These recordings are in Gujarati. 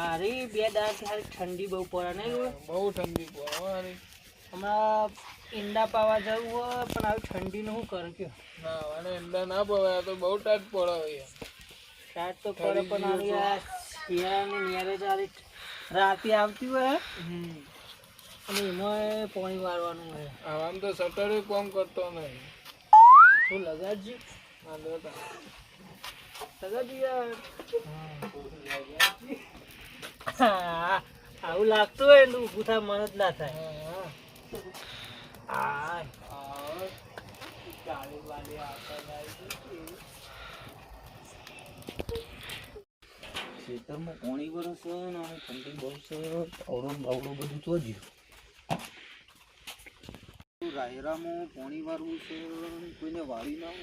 હારી બે દાડા હારી ઠંડી બહુ પડે નહીં? બહુ ઠંડી પડે હારી. હમણાં ઈંડા પાવા જવું હોય પણ આવી ઠંડીનું શું કરે કયો? ના અને ઈંડા ના પવાય તો બહુ ટાટ પડે રાત તો પડે પણ આવી આ શિયાળાની નિયારે જ આવી રાતે આવતી હોય અને એમાં પાણી વાળવાનું હોય. આવામ તો શટર કોમ કરતો નહીં. શું લગાડજી? લગાડજી યાર. આવું લાગતું હોય ને ઊભું થાય, મન જ ના થાય. જાય. ખેતરમાં કોણી વરસ ને ઠંડી બહુ છે અવડો અવડું બધું તો જ રાયરામાં પોણી વાળવું છે? કોઈને વાળી ના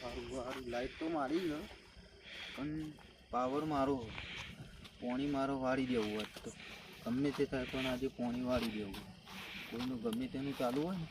સારું સારું. લાઈટ તો મારી છે પણ પાવર મારો પોણી મારો વાળી દેવું હોત તો. ગમે તે થાય પણ આજે પોણી વાળી દેવું. કોઈનું ગમે તેનું ચાલુ હોય ને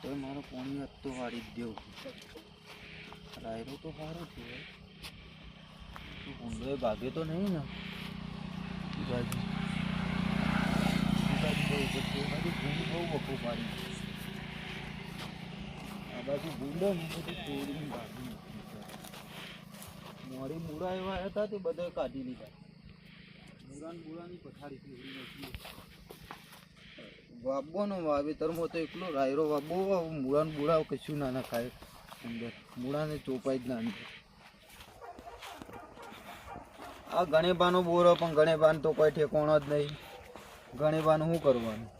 તો મારો પોણી હાથ તો વાળી જ દેવું. રાયરો તો સારો છે. ઊંડો ભાગે તો નહીં ને. બાજુ બાજુ બહુ વખો પાડી આ બાજુ ભૂંડો ને ભાગી મોડી મૂળા એવા હતા તે બધા કાઢી લીધા. મૂળા ને મૂળાની પથારી ફેરવી નાખી વાવવાનો વાવેતરમાં તો એકલો રાયરો વાબો મૂળા ને મૂળા કશું ના ના ખાય. અંદર મૂળાને ચોપાઈ જ ના અંદર. આ ગણેબાનો બોર પણ ગણેબાન તો કોઈ ઠેકોણો જ નહીં. ગણેબાનું શું કરવાનું?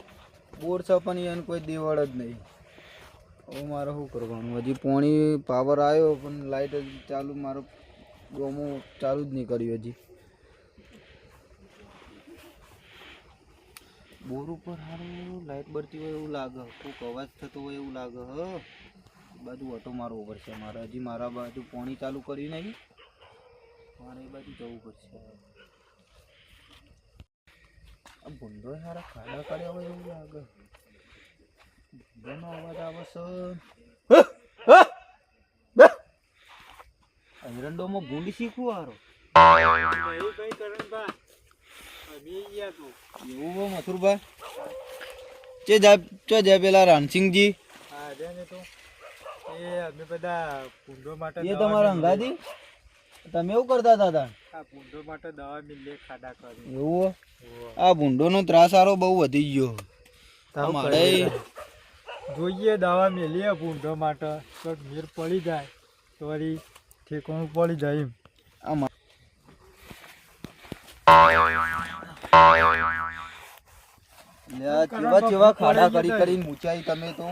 બોર છે, પણ એને કોઈ દેવળ જ નહીં. હવે મારે શું કરવાનું? હજી પોણી પાવર આવ્યો, પણ લાઇટ ચાલુ, મારો ગોમો ચાલુ જ નહીં કર્યું હજી. બોર ઉપર હારું લાઈટ બળતી હોય એવું લાગે. કોઈક અવાજ થતો હોય એવું લાગે, હ. બાજુ ઓટો મારવો પડશે મારે. હજી મારા બાજુ પોણી ચાલુ કર્યું નહીં. મારે એ બાજુ જવું પડશે. આ ભૂંડો સારા ખાડા કાઢ્યા હોય એવું લાગે. ભૂંડોનો અવાજ આવે છે. એરંડોમાં ભૂંડ શીખવું હારો. એવું હો મથુરભાઈ ચે જા ચો જાય પેલા રણસિંહજી અમે બધા કુંડો માટે એ તમારા અંગાજી? તમે એવું કરતા હતા તાણ? આ માટે દવા મિલે ખાડા કરી. એવું? હો? આ ભૂંડોનો ત્રાસ આરો બહુ વધી ગયો. તમારે જોઈએ દવા મેલીએ ભૂંડો માટે તો મેર પડી જાય. તો વળી ઠેકાણું પડી જાય એમ. આમાં કેવા કેવા ખાડા કરી કરીને મૂંચાઈ તમે તો.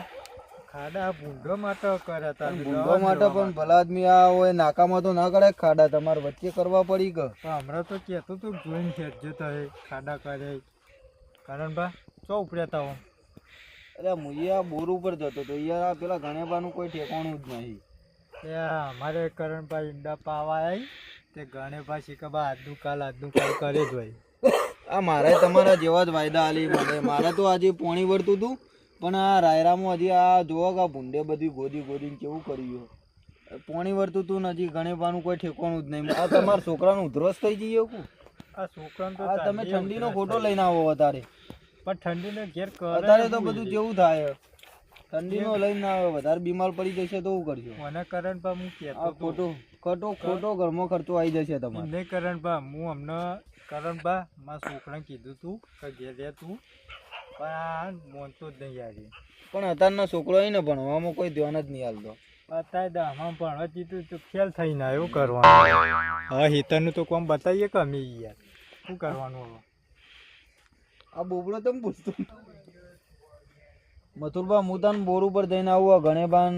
ખાડા પૂંડો માટે કર્યા તા ભૂંડો માટે પણ ભલા આદમી આ હોય નાકામાં તો ના કરે ખાડા તમારે વચ્ચે કરવા પડી પણ હમણાં તો કહેતો તો જોઈને ખાડા કરે. કરણભા ચો ઉપડ્યા હો અરે આ બોર ઉપર જતો તો યાર આ પેલા ગણેબાનું કોઈ ઠેકાણું જ નહીં. અમારે કરણભાઈ ઈંડા પાવા આવી તે ગણેભા શીખવા આજનું કાલ આજનું કાલ કરે જ હોય. આ મારે તમારા જેવા જ વાયદા આલી મને મારે. તો આજે પોણી વળતું હતું પણ આ રાયરામાં હજી આ જોવો કે આ ભૂંડે બધી ગોદી ગોદીને કેવું કર્યું પોણી વળતું હતું ને હજી કોઈ ઠેકવાનું જ નહીં. આ તમારા છોકરાનું ઉધરસ થઈ જઈએ કું આ છોકરાને તો આ તમે ઠંડીનો ફોટો લઈને આવો વધારે. પણ ઠંડીને ઘેર કરે અત્યારે તો બધું જેવું થાય? ઠંડીનો લઈને આવે. વધારે બીમાર પડી જશે તો શું કરજો. મને કરણભા હું આ કહેતો તો ખોટો ખોટો ઘરમાં ખર્ચો આવી જશે તમારે. નહીં કરણભા હું અમને કરણભા મારા છોકરાને કીધું તું કે ઘેર રહે તું પણ આ મોનતો જ નહીં યાર પણ અત્યારનો છોકરો હોય ને ભણવામાં કોઈ ધ્યાન જ નહીં હાલતો અત્યારે દામાં ભણવા જીતું તો ફેલ થઈને આવ્યો કરવાનું. હા હિતરનું તો કોમ બતાવીએ કે અમે યાર? શું કરવાનું હવે? આ બોબડો તમે પૂછતો મથુરબા હું તને બોર ઉપર જઈને આવું આ ગણેબાન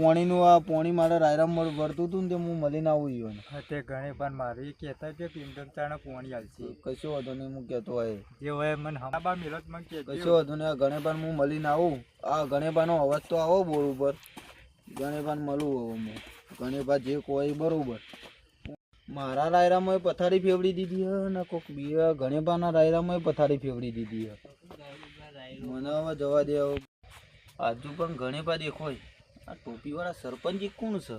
પોણીનું આ પોણી મારે રાયરામ મળ ભરતું હતું ને તે હું મળીને આવું ઈયોને. હા તે ઘણી પણ મારે એ કહેતા છે કે ઇન્ડમ ચાણે પોણી હાલશે કશો વાંધો નહીં હું કહેતો હોય. જે હોય મને હમણાં મિલત મને કશો વધુ નહીં આ પણ હું મળીને આવું. આ ગણેબાનો અવાજ તો આવો બોર ઉપર. ગણેબાન મળું હવે હું. ગણેબા જે કોઈ બરોબર. મારા રાયરામાં પથારી ફેવડી દીધી હે ને કોક બીજા ગણેબાના રાયરામાં પથારી ફેવડી દીધી હે. મને હવે જવા દે હવે આજુ પણ ગણેબા દેખોય આ ટોપીવાળા સરપંચ કોણ છે?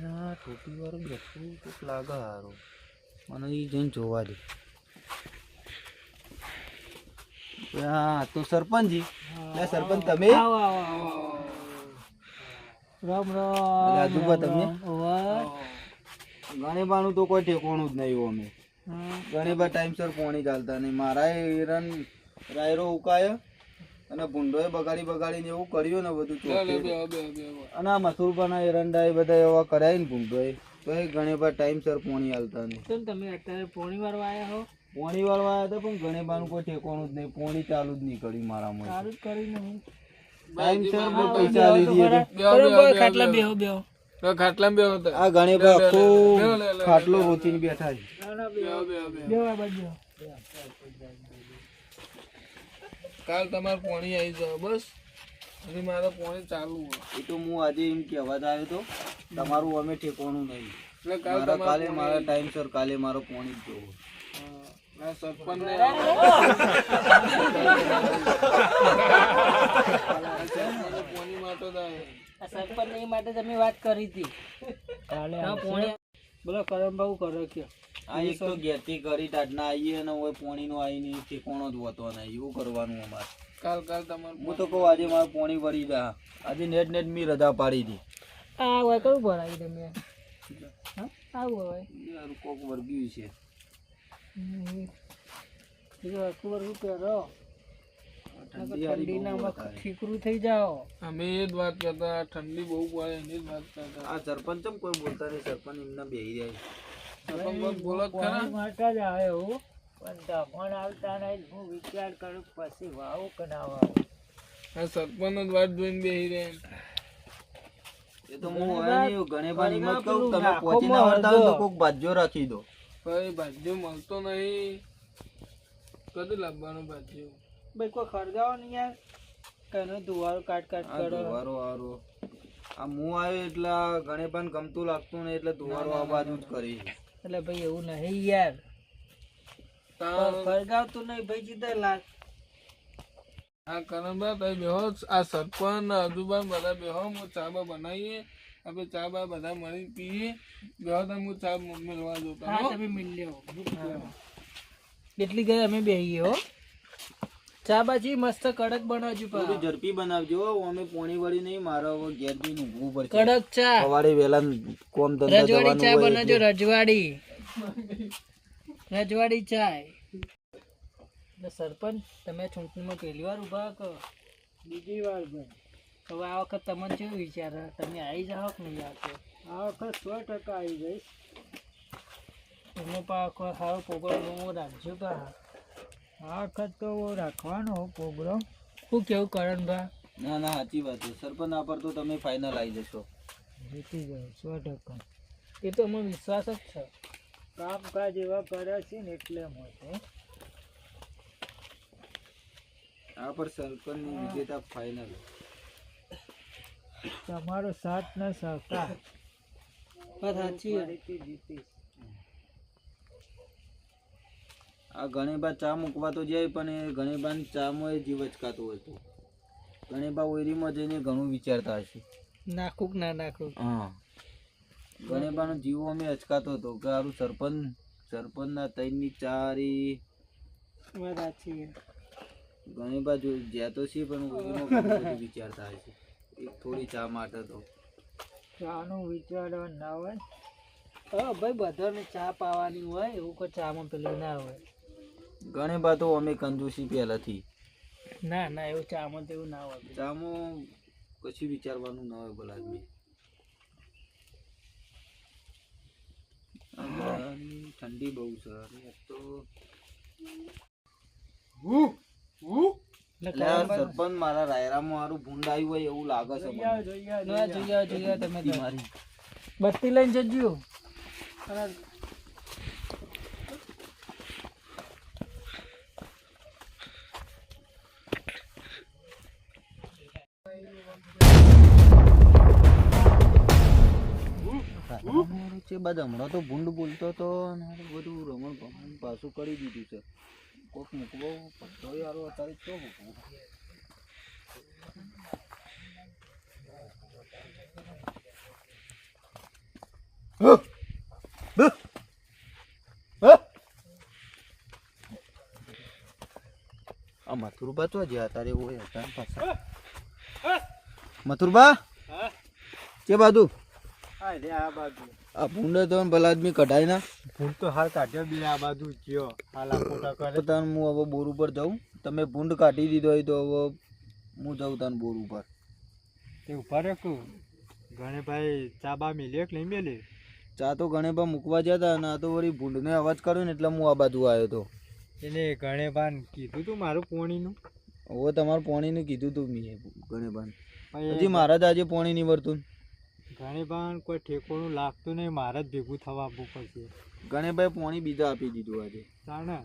ના ટોપીવાળું બેઠું કોક લાગે સારું મને એ જઈને જોવા દે. હા તો સરપંચજી સરપંચ તમે? રામ રામ રાજુભા તમે? ગણેબાનું તો કોઈ ઠેકોણું જ નહીં અમે. ગણેબા ટાઈમસર પોણી ચાલતા નહીં. મારા હિરન રાયરો ઉકાયો. અને ભૂંડોએ બગાડી બગાડીને એવું કર્યું ને બધું ચોખ્ખું. અને આ મથુરપાના એરંડા એ બધા એવા કરાય ને ભૂંડોએ તો એ ઘણી વાર ટાઈમસર પોણી હાલતા નહીં તમે અત્યારે પોણી વાળવા આવ્યા હો પોણી વાળવા આવ્યા હતા પણ ઘણી બાનું કોઈ ઠેકોણું જ નહીં પોણી ચાલુ જ નહીં કર્યું મારા સારું જ કર્યું ને ટાઈમસર બહુ પૈસા ખાટલા બેહો બેહો આ ગણેબા આખો ખાટલો રોચીને બેઠા છે બેહો બેહો. કાલ તમારે પાણી આવી જાવ બસ. હજી મારે પાણી ચાલુ હોય. એ તો હું આજે એમ કહેવા જ આવ્યો તો તમારું અમે ઠેકવાનું નહીં. એટલે કાલ મારા કાલે મારા ટાઈમસર કાલે મારો પાણી જ જોવો. આ સરપંચ માટે તમે વાત કરી હતી. બોલો કરમ કરો કયો આ એક તો ઘેરથી કરી ટાટના આવીએ અને હવે પોણીનો આવીને ઠેકોણો જ હોતો નહીં એવું કરવાનું અમારે. કાલ કાલ તમારે હું તો કહું આજે મારે પોણી વળી જા આજે નેટ નેટ મી રજા પાડી હતી આ હોય કયું ભરાવી તમે આવું હોય કોક વર્ગ્યું છે. આખું વર્ષ પહેરો? ઠંડી બહુ ઠીકરું થઈ જાઓ. અમે એ જ વાત કરતા ઠંડી બહુ પડે એની જ વાત કરતા. આ સરપંચ કોઈ બોલતા નહીં? સરપંચ એમના બેહી જાય. બોલો ખરા? પાણી માટે જ આવ્યો પણ દમણ આવતા નહીં હું વિચાર કરું પછી વાવું કે ના વાવું. આ સરપંચ જ વાત જોઈને બેહી રહે એ તો હું હવે નહીં ગણેબાની ગણેબા હિંમત કહું તમે પહોંચી ના વળતા તો હળદર. બાજ્યો રાખી દો. ભાઈ મળતો નહીં. કદી લાવવાનું ભાજ્યો? ભાઈ કોઈ ખરગાવો નહીં યાર. કનો દુવારો કાટ કાટ કરો દુવારો આરો આ હું આવ્યો એટલે આ પણ ગમતું લાગતું નહીં એટલે દુવારો આ બાજુ જ કરી. એટલે ભાઈ એવું નહીં યાર. ફરગાવતું નહીં ભાઈ જીતે લાખ આ કરણભાઈ ભાઈ બેહો આ સરપંચ અજુબા બધા બેહો હું ચા બા બનાવીએ. આપણે ચા બા બધા મળી પીએ. બેહો તમે હું ચા મેળવા જોતા હા તમે મિલ્યો કેટલી ગઈ અમે બેહીએ હો. ચા બાજી મસ્ત કડક બનાવજો થોડી ઝડપી બનાવજો હો, અમે પોણી વળી નહીં મારો હવે ઘેર જઈને ઊંઘવું પડે કડક ચા. સવારે વેલા કોમ ધંધા રજવાડી ચા બનાવજો રજવાડી. રજવાડી ચાય સરપંચ તમે ચૂંટણીમાં પહેલી વાર ઊભા કરો બીજી વાર હવે આ વખત તમને કેવું વિચાર તમે આવી જાઓ કે નહીં આવતો આ વખત સો ટકા આવી જઈશ. એનો પાકો સારો પ્રોગ્રામ રાખજો પા. આ વખત તો રાખવાનો પ્રોગ્રામ. શું કેવું કરણભાઈ? ના ના સાચી વાત છે. સરપંચ આ પર તો તમે ફાઇનલ આવી જશો. જીતી જાઓ સો ટકા. એ તો અમને વિશ્વાસ જ છે. કામકાજ એવા કરે છે ને એટલે મળે આ પર સરપંચની વિજેતા ફાઇનલ તમારો સાથ ને સહકાર. સાચી જીતી આ ગણેબા ચા મૂકવા તો જાય પણ એ ગણેબાની ચામાં એ જીવ અચકાતો તો. ગણેબા ઓયરીમાં જઈને ઘણું વિચારતા હશે. નાખું ના નાખું? હા. ગણેબાનો જીવો અમે અચકાતો હતો કે સારું સરપંચ સરપંચના તૈનની ચારી. વાત સાચી ગણેબા જો જ્યાં તો છે પણ ઓયરીમાં ઘણું વિચારતા હશે. એક થોડી ચા માટે તો. ચાનું વિચારવા ના હોય. હા ભાઈ બધાને ચા પાવાની હોય એવું કોઈ ચામાં પેલું ના હોય. ગણેબા તો અમે કંજૂસી પહેલાથી ના ના એવું ચામાં તેવું ના હોય ચામાં કશું વિચારવાનું ના હોય ભલા આદમી. ઠંડી બહુ છે. તો સરપંચ મારા રાયરામાં મારું ભૂંડ આવ્યું હોય એવું લાગે છે મને. ના, જોઈએ જોઈએ તમે તો. મારી. બત્તી લઈને જજો. બધ હમણાં તો ભૂંડ બોલતો હતો ને બધું રમણ ભમણ પાછું કરી દીધું છે. કોક મૂકવો પડતો યાર અત્યારે તો મૂકવું. મથુરબા તો જ્યાં તારે હોય હતા મથુરબા? કે બાજુ. આ ભૂંડે તો ભલા આદમી ના. ફૂલ તો હાલ કાઢ્યો બી આ બાજુ જ્યો હાલ ફોટા કરે. તાન હું હવે બોર ઉપર જાઉં. તમે ભૂંડ કાઢી દીધો હોય તો હવે હું જાઉં તાન બોર ઉપર. તે ઊભા રાખું ગણેભાઈ ચા બા કે નહીં મેલે? ચા તો ગણે પા મૂકવા જતા હતા અને આ તો વળી ભૂંડને અવાજ કર્યો ને એટલે હું આ બાજુ આવ્યો હતો એને ગણેભાન કીધું તું મારું પોણીનું? હવે તમારું પોણીને કીધું તું મેં ગણેભાન હજી મારા જ આજે પોણી નહીં વરતું ગણેભાન કોઈ ઠેકોણું લાગતું નહીં મારે જ ભેગું થવા આપવું પડશે. ગણેભાઈ પોણી બીજા આપી દીધું આજે. તાણે?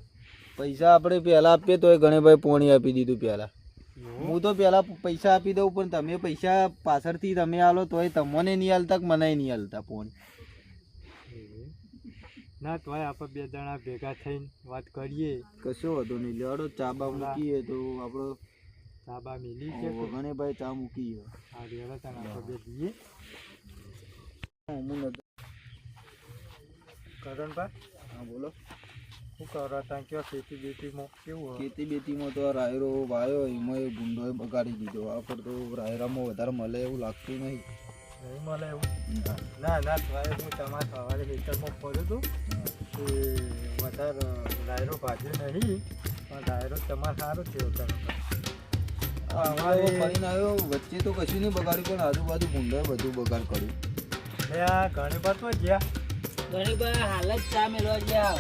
પૈસા આપણે પહેલા આપીએ તોય ગણેભાઈ પોણી આપી દીધું પહેલા. હું તો પહેલા પૈસા આપી દઉં પણ તમે પૈસા પાછળથી તમે આલો તોય તમને નહીં હાલતા મને નહીં હાલતા પોણી. ના તોય આપણે બે જણા ભેગા થઈને વાત કરીએ. કશો વધુ નહીં લેવાડો ચા બા મૂકીએ તો આપણો ચા બા મિલી છે ગણેભાઈ ચા મૂકીએ આ બે જણા આપણે બે નતો કરણભાઈ હા બોલો. શું કરો ત્યાં કયો ખેતી બેતીમાં કેવું ખેતી બેતીમાં તો રાયરો વાયો એમાં એ ભૂંડોએ બગાડી દીધો. આ પર તો રાયરામાં વધારે મળે એવું લાગતું નહીં. નહીં મળે એવું? ના. ના ભાઈ હું તમારા સવારે ખેતરમાં ફર્યો હતો એ વધારે રાયરો ભાજ્યો નહીં પણ રાયરો તમારે સારો થયો કરણભાઈ વચ્ચે તો કશું નહીં બગાડ્યું પણ આજુબાજુ ગુંડોએ બધું બગાડ કર્યું. લે ઘણી તો તો જ્યાં. ગણેશભાઈ હાલ જ ચા મેળવા ગયા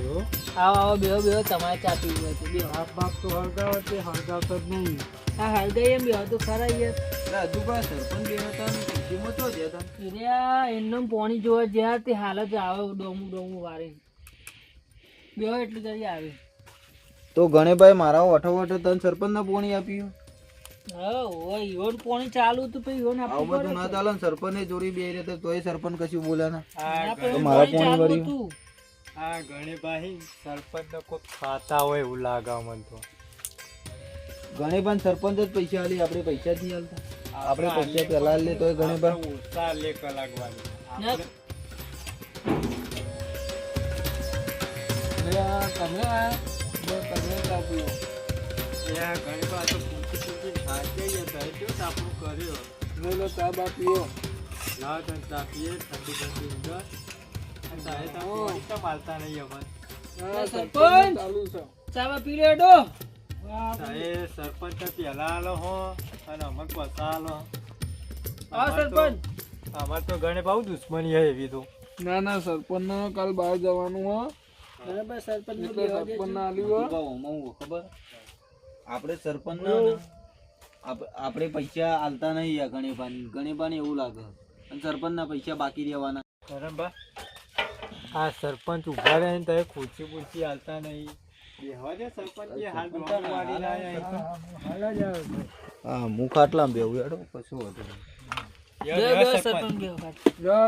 એવું? આવો આવો બેહો બેહો તમારે ચા હોય તો બેહો. બાપ બાપ તો હળગાવ તે હળગાવતો જ નહીં. હા હાલ એમ બેહો તો ખરા યાર. હજુ પણ સરપંચ બે જ હતા એરિયા પોણી જોવા જ્યાં તે હાલ જ આવે ડોમું ડોમું વારે. બેહો એટલી કરી આવે. તો ગણેભાઈ મારા વઠો વઠો તને સરપંચના પોણી આપ્યું ઈવન પોણી ચાલુ હતું પછી ઈવન આવું આપવું ના ચાલે ને જોડી બે રીતે તોય સરપંચ કશું બોલ્યા ના. આ પડે તો મારા પોણી ચાલુ પોણી ગણેભાઈ સરપંચ ને કોઈ ખાતા હોય એવું લાગે મને તો. ગણેભાઈ સરપંચ જ પૈસા આલી આપણે પૈસા જ નહીં આલતા. આપણે પૈસા પહેલા લે તોય ગણેભાઈ ઉત્સાહ લે કલાકવાની ના, એટલે આ તમે તમે ચા ગણેભાઈ તો થાકી તાપણું કર્યો ચા બા પીવો લાવ તને ઠંડી ઠંડી અને તારે તો નહીં સરપંચ! ચા બા પી લે ડો સરપંચ. તો પહેલા આલો હો અને આલો સરપંચ. અમાર તો ગણે બહુ દુશ્મની હે એવી તો ના ના સરપંચ. કાલ બહાર જવાનું હો બરાબર સરપંચ સરપંચ ના આલ્યું હો ખબર આપણે સરપંચ આપણે પૈસા આલતા નહીં આ ગણેભાઈ ગણેભાઈને એવું લાગે. અને સરપંચના પૈસા બાકી રહેવાના. બરાબર આ સરપંચ ઊભા રહે ને તો ખુરશી બુરશી હાલતા નહીં. હા ખાટલા બેવું હેડો કશું યો, યો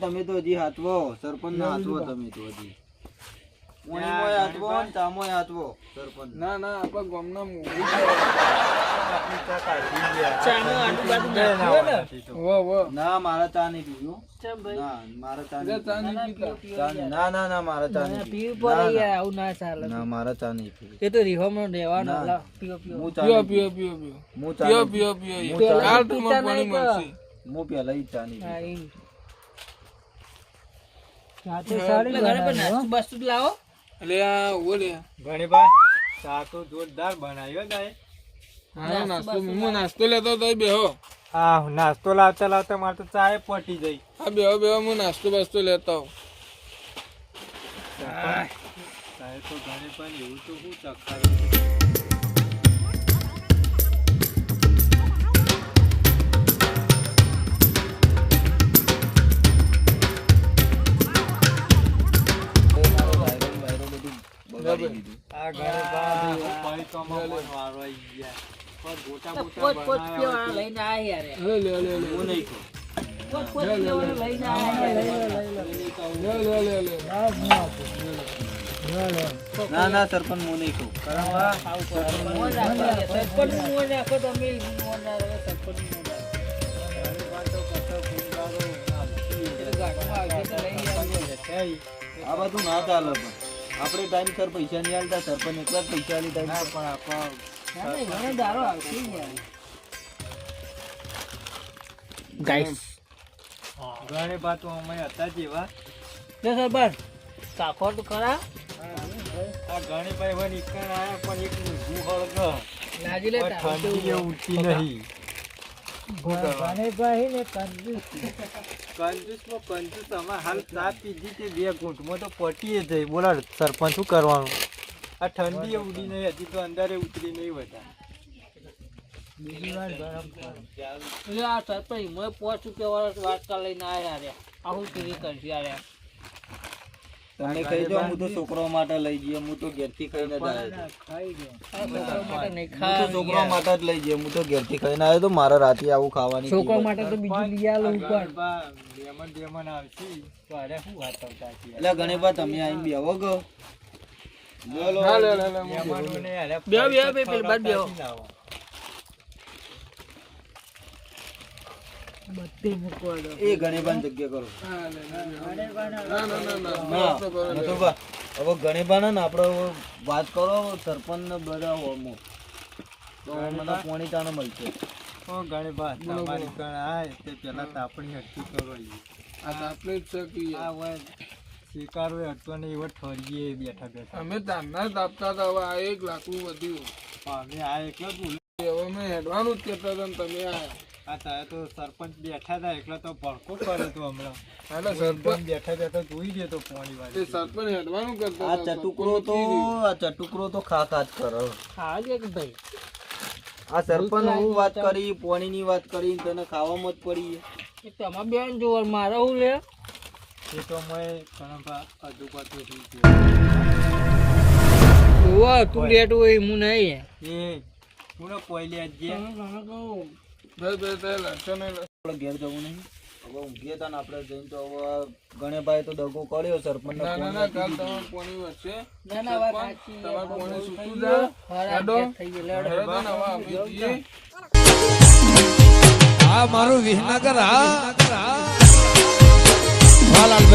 તમે તો હજી હાથવો. સરપંચ ના હાથવો તમે તો હજી. પોણીમોય હાથવો ને ચામોય હાથવો સરપંચ. ના ના આપણા ગામના મૂવી. ચાનું આટલું ના નાખ્યું ને? વો વો ના મારા ચા નહીં પીવું ચમ ભાઈ? ના મારા ચા નહીં ચા ના, ના, નહીં પીતા. પીવો ચા નહીં. ના ના ના મારા નહીં પીવું. પડે. આવું ના ચાલે. ના મારા નહીં પીવું. એ તો રિહોમાં રહેવાનો પીઓ પીઓ. પીઓ પીવો. પીવો પીવો હું ચા પીવો નહીં પીવો. પીવો હું યાર. ચા- કાલ પીતા તમારે નહીં પાણી મળશે હું પહેલા ઈ નહીં હા, પીતો. એ. એટલે ઘરે પણ નાસ્તું બાસ્તું તો લાવો. એટલે આ ઓલે ગણીભાઈ ચા તો જોરદાર બનાવ્યો ગાય. હા નાસ્તો હું નાસ્તો લેતો તો બેહો. હા નાસ્તો લાવતા લાવતા મારે તો ચાય પટી જઈ હા બેહો બેહો હું નાસ્તો બસ્તો લેતો હું ચાય તો ગણીભાઈ એવું તો હું ચખાડે. બગાડી દીધું. આ આઈ ગયા. લઈને આયા યાર લે લે લે હું નહીં ના ના સરપંચ મો નહીં કહું. આ બધું ના ચાલે પણ. આપણે ટાઈમ સર પૈસા નહીં આલતા સરપંચ એકલા જ પૈસા આલી ટાઈમ ના પણ ના, ઘણો દારો આવશે યાર. ગાઈસ ઘણી વાતો અમે હતા જેવા. ને સર બસ. કાકો તો ખરા. આ ઘણી ભાઈ વન ઈકણ આયા પણ એક ઊંઘું હળગ લાગી લે ઠંડી ઉઠી નહીં. નહીં ભાઈ ને કંજૂસ કંજૂસમાં કંજૂસ અમે હાલ ચા પીધી છે બે ઘૂંટમાં તો પટીએ જઈ બોલા સરપંચ શું કરવાનું? આ ઠંડી એ ઉડી નહીં હજી તો અંદરે ઉતરી નહીં બધા બીજી વાર ગરમ એટલે આ સરપંચ મેં પાંચ રૂપિયા વાળા વાટકા લઈને આવ્યા રે આવું કેવી કરશે યાર. તમે કહી દો હું તો છોકરો માટે લઈ જઈએ હું તો ઘેરથી ખાઈને આવ્યો છોકરા માટે જ લઈ જઈએ હું તો ઘેરથી ખાઈને આવ્યો તો મારે રાતે આવું ખાવાની છોકરા માટે તો બીજું લઈ આલું ઉપર લેમન બેમન આવશે તો અરે શું વાત આવતા હતી એટલે ગણેબા તમે આવીને બેહો ગો ને અરે બેહો, બેહો, બે, પેલી બાજુ બેહો. ખવડાવતા જ ના હોય. બધી મૂકવા દો એ ગણેબાની જગ્યા કરો. ના હવે ગણેબાને ને આપણે વાત કરો સરપંચ ને બધા હોમો તો મને મળશે ઓ ઘણી વાત તમારી કણ આય તે પેલા તાપણી હટકી કરો આ તો જ છે કે આ હોય શિકારો હટતો ને એવો ઠરીએ બેઠા બેઠા અમે તારના જ આપતા હતા હવે આ એક લાકડું વધ્યું અમે આ એકલો જ હવે મેં હેડવાનું જ કહેતા હતા ને તમે આયા આ તારે તો સરપંચ બેઠા હતા એટલે તો ભડકો કર્યો તો હમણાં. સરપંચ. બેઠા બેઠા જોઈ ગયો તો પોણી વાળી સરપંચ હેડવાનું કરતા આ ચટુકરો તો આ ચટુકરો તો ખા ખા જ કરે. હા જ ભાઈ. આ સરપંચ હું વાત કરી પોણીની વાત કરી તને ખાવામાં જ પડી. તમે બેન જોવા મારે હું લે. એ તો મેં ઘણા અજુબા તો જોવા તું લેટ હોય હું નહીં. એ પૂરો પોઈલે આજે આપણે ઘેર જવું નહીં. હવે ઊંઘીએ તાને આપણે જઈને તો હવે ગણેભાઈ તો દગો કર્યો સરપંચ ના ના ના કાલ તમારે પોણી વધશે. ના ના વાત સાચી તમારે પોણી થઈ સૂકું ગયો. જાય ખરા હેડો. થઈ ગયો. લેડો. હેડો ને હવે અમે જઈએ આ મારું વિહનગર હા.